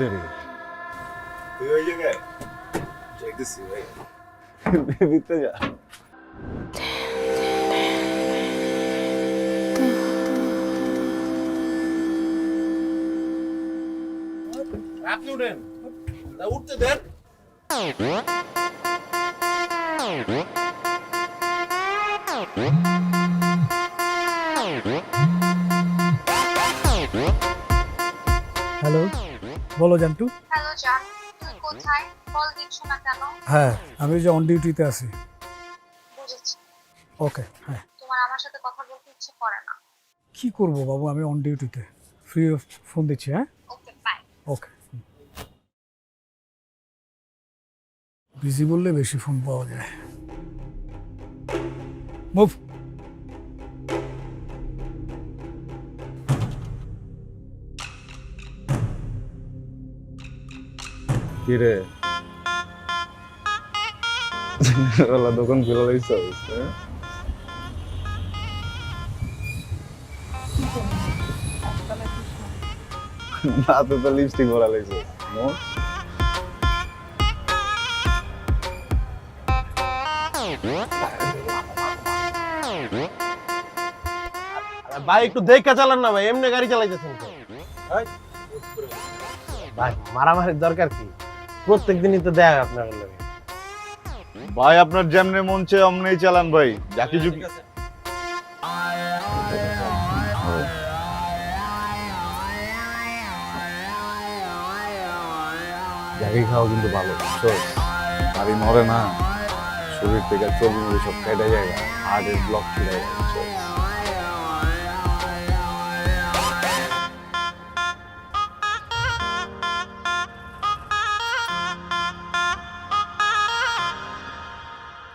তেরে তুই ওই জায়গায় যাইতেছি ভাই ভিতরে যা আপনি উঠেন তা উঠতে দেন হ্যালো বলো জান্টু। হ্যালো জান তুই কোথায়? কল দিচ্ছ না কেন? হ্যাঁ আমি যে অন ডিউটিতে আছি। বুঝেছি। ওকে হ্যাঁ। তোমার আমার সাথে কথা বলতে ইচ্ছে করে না। কি করব বাবু আমি অন ডিউটিতে ফ্রি অফ ফোন দিচ্ছি হ্যাঁ? ওকে বাই ওকে বিজি বললে বেশি ফোন পাওয়া যায়। মুভ কি রে ওলা দোকান খুলে লাইছ হাতে তো লিপস্টিক ভরা লাইছ ভাই একটু দেখা চালান না ভাই এমনি গাড়ি চালাইতেছেন তো। ভাই মারামারির দরকার কি? প্রত্যেক দিনই তো দেয় আপনার লগে ভাই আপনার যেমনে মন চায় অমনেই চালান ভাই। জাকি জুকি জাকি খাওয়া কিন্তু ভালো বুঝছস গাড়ি মরে না। শরীর থেকে চর্বি মরি সব কেটে যায় হার্টের ব্লক ছিঁড়ে যায়